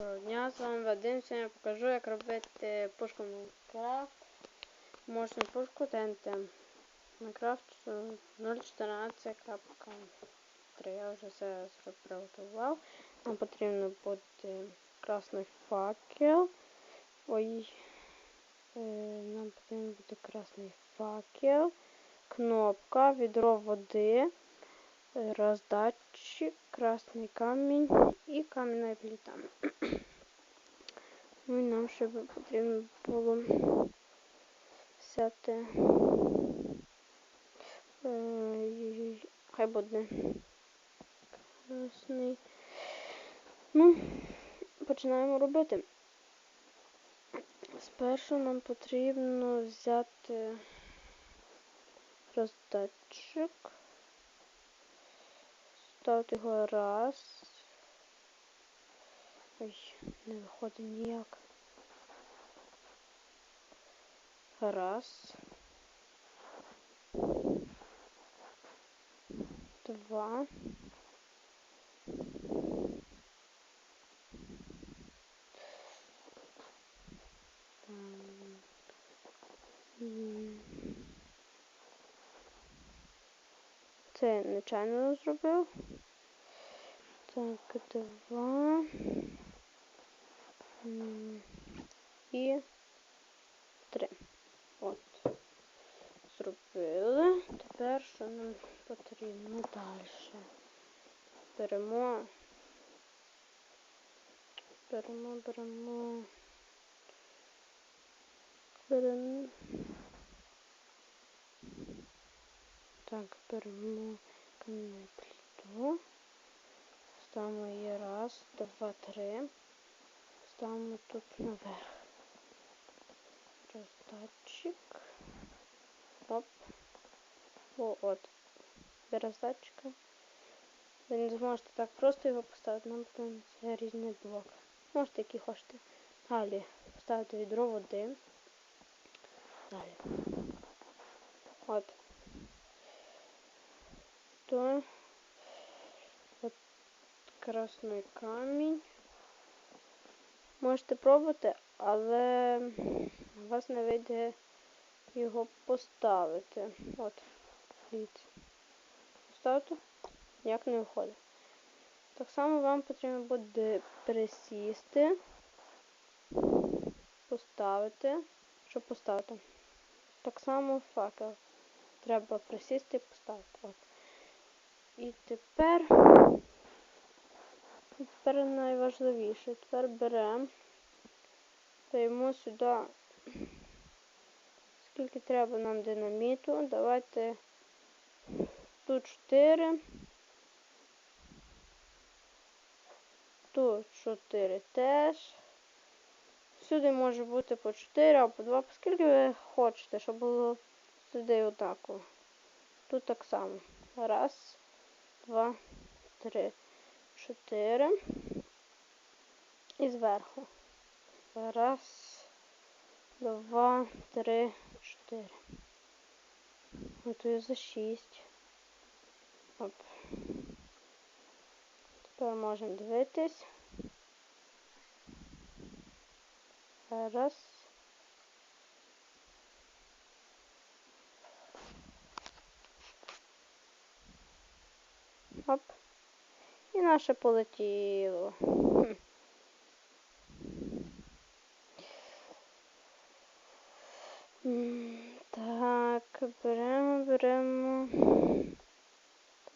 Доброго дня, з вами Вадим. Сьогодні я покажу, як робити пушку Майнкрафт. Можна пушку ТНТ. Майнкрафт 0.14.3. Я вже все приготував. Нам потрібно буде красний факел. Ой. Е, нам потрібно буде красний факел, кнопка, відро води, роздатчик, красний камінь і кам'яна плита. Ну і нам ще потрібно було взяти е, хай буде красний. Ну, починаємо робити. Спершу нам потрібно взяти роздатчик, ставити його раз. Ой, не виходить ніяк. Раз. Два. Це нечайно зробив. Так, два. І три. От. Зробили. Тепер що нам потрібно далі? Беремо. Беремо, беремо. Беремо. Так, беремо кам'яну плиту. Ставимо її раз, два, три. Ставимо тут наверх. Роздатчик. Оп. О, от. Без роздатчика. Ви не зможете так просто його поставити, нам потрібен різний блок. Можете який хочете. Далі поставити відро води. Далі. От. То от красний камінь. Можете пробувати, але у вас не вийде його поставити. От, дивіться. Поставити, як не виходить. Так само вам потрібно буде присісти, поставити, щоб поставити. Так само факел. Треба присісти і поставити. От. І тепер, тепер найважливіше. Тепер беремо, даємо сюди, скільки треба нам динаміту. Давайте тут 4. Тут 4 теж. Сюди може бути по 4 або 2, скільки ви хочете, щоб було сюди однаково. Тут так само. Раз, два, три, чотири. І зверху. Раз, два, три, чотири. Готую за шість. Оп. Тепер можемо дивитись. Раз. Оп. І наше полетіло. Хм. Так, беремо, беремо.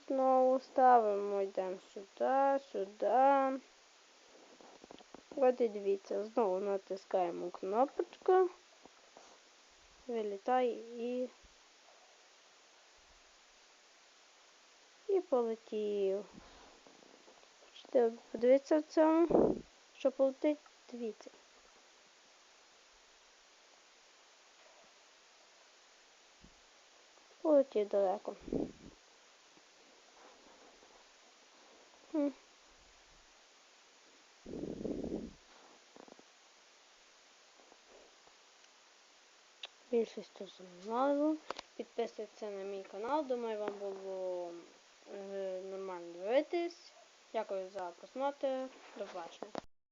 Знову ставимо, йдемо сюди, сюди. От і дивіться, знову натискаємо кнопочку, вилітає і і полетів. Хочете подивитися в цьому, що полетить, дивіться. Полетів далеко. Хм. Більшість зрозуміло. Підписуйтесь на мій канал. Думаю, вам було е, нормально дивитись. Дякую за просмотр. До побачення.